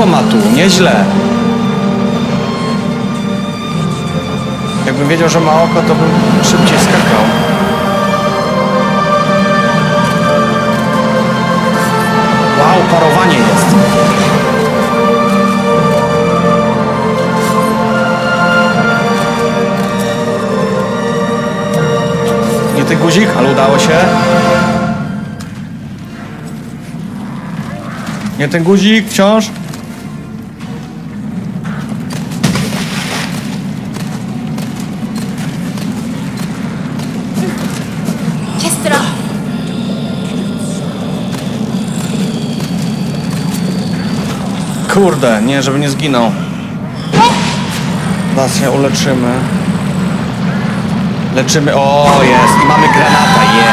Oko ma tu, nieźle. Jakbym wiedział, że ma oko, to bym szybciej skakał. Wow, parowanie jest. Nie ten guzik, ale udało się. Nie ten guzik, wciąż. Kurde, nie, żeby nie zginął. Was się uleczymy. Leczymy. O, jest. I mamy granata. Je.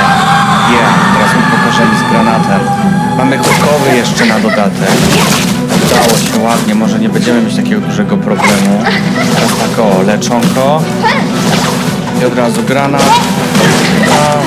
Je. Teraz mi pokażemy z granatem. Mamy hukowy jeszcze na dodatek. Udało się ładnie. Może nie będziemy mieć takiego dużego problemu. Teraz tak o, leczonko. I od razu granat. A,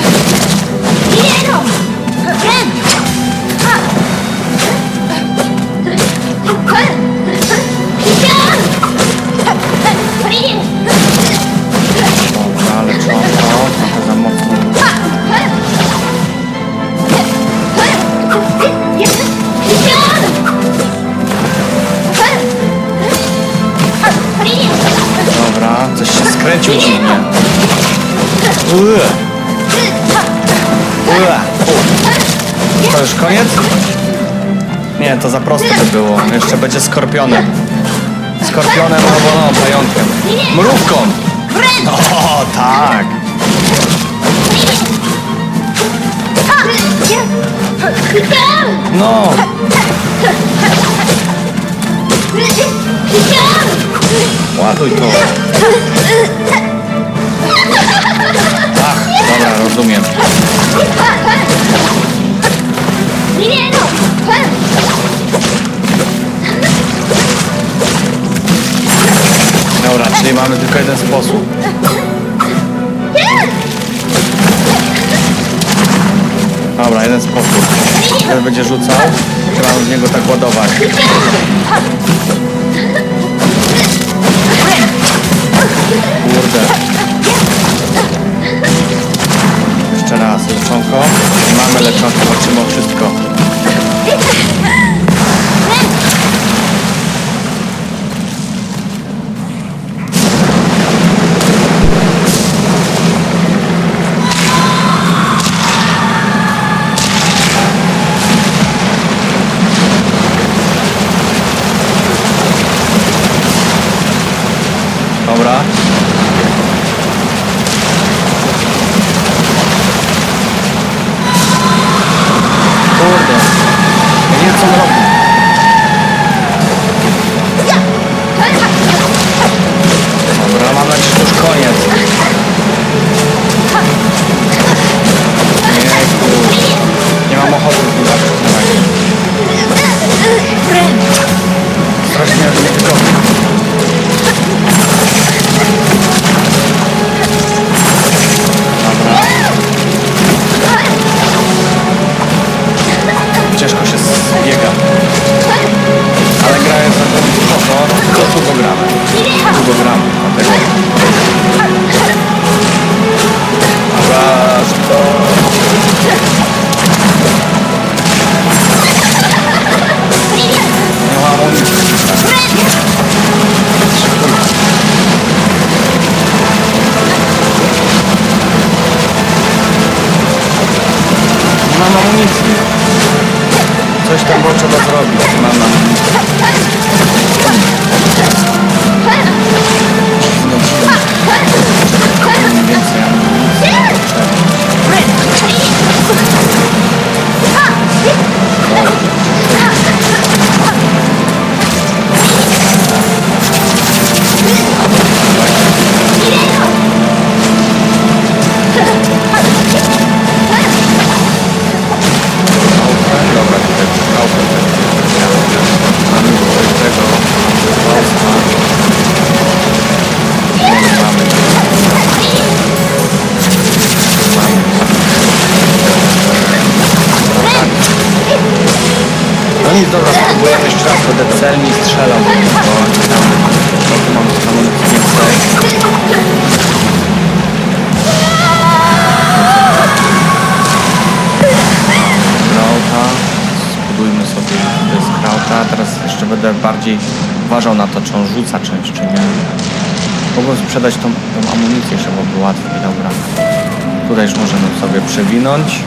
Ue. To już koniec? Nie, to za proste by było. Jeszcze będzie skorpionem. Skorpionem albo no, pająkiem. Mrówką! O, tak! No! Ładuj to. Ach, dobra, rozumiem. Dobra, czyli mamy tylko jeden sposób. Dobra, jeden sposób. Ten będzie rzucał, mamy w niego tak ładować? Kurde. Jeszcze raz, leczonko. Mamy leczonko, walczymy o wszystko. Bardziej uważał na to, czy on rzuca część, czy nie. Mogłem sprzedać tą, tą amunicję, żeby było łatwiej, dobra. Tutaj już możemy sobie przewinąć.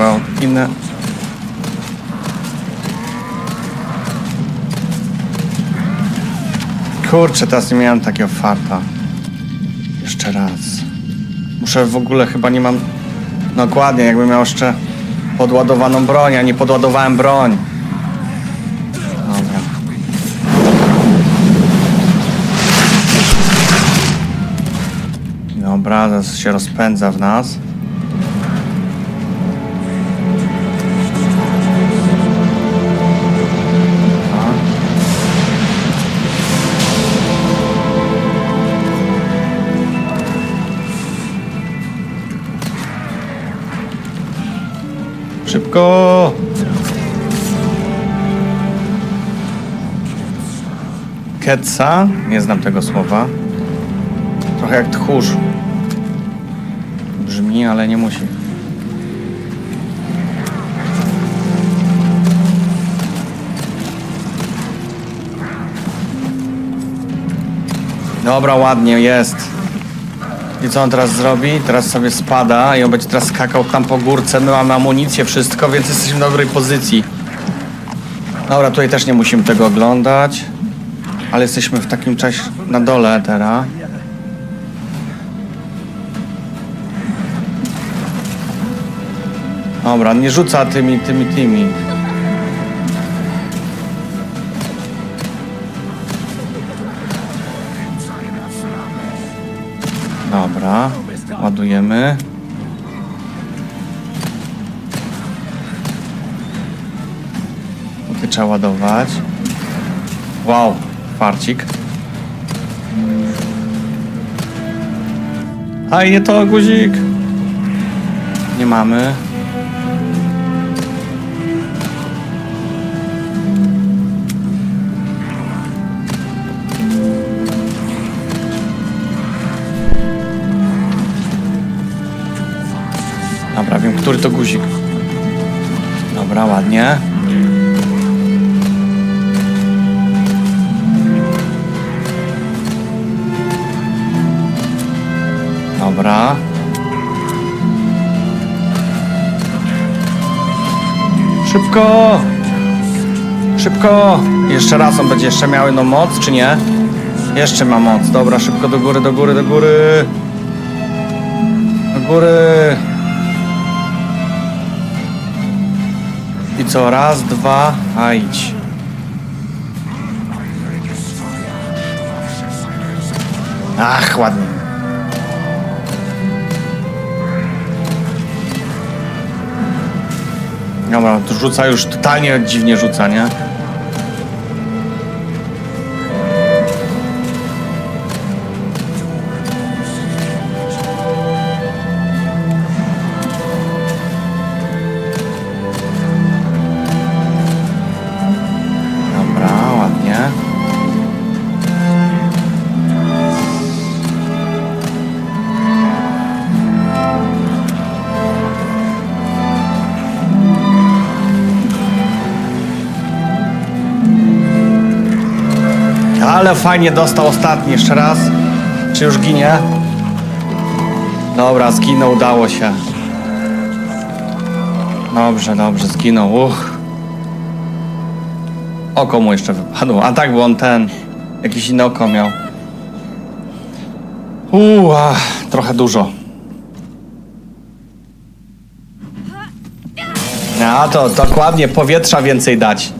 Zero. Inne. Kurczę, teraz nie miałem takiego farta. Jeszcze raz. Muszę w ogóle chyba nie mam. Dokładnie, jakbym miał jeszcze podładowaną broń, a nie podładowałem broń. Dobra. Dobra, zaraz się rozpędza w nas. Szybko! Ketsa? Nie znam tego słowa. Trochę jak tchórz. Brzmi, ale nie musi. Dobra, ładnie, jest. I co on teraz zrobi? Teraz sobie spada i on będzie teraz skakał tam po górce. My mamy amunicję, wszystko, więc jesteśmy w dobrej pozycji. Dobra, tutaj też nie musimy tego oglądać. Ale jesteśmy w takim czasie na dole teraz. Dobra, nie rzuca tymi, tymi, tymi. Dobra, ładujemy. Tutaj trzeba ładować. Wow, farcik. A nie to guzik. Nie mamy. Dobra, wiem, który to guzik. Dobra, ładnie. Dobra. Szybko! Szybko! Jeszcze raz on będzie jeszcze miał jedną moc, czy nie? Jeszcze ma moc. Dobra, szybko do góry, do góry, do góry. Do góry. I co? Raz, dwa, a idź. Ach, ładnie. Dobra, to rzuca już totalnie dziwnie rzuca, nie? Ale fajnie dostał ostatni jeszcze raz. Czy już ginie? Dobra, zginął, udało się. Dobrze, dobrze, zginął. Uch. Oko mu jeszcze wypadło. A tak, bo on ten. Jakiś inne oko miał. Uuu, trochę dużo. A to dokładnie powietrza więcej dać.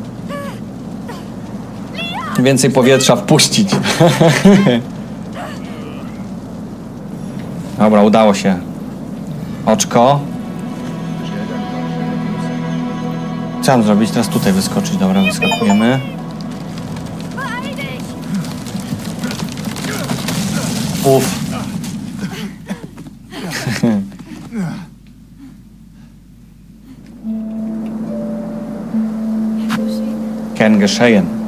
Więcej powietrza wpuścić. Dobra, udało się. Oczko. Mam zrobić? Teraz tutaj wyskoczyć. Dobra, wyskakujemy. Uff. Ken geschehen.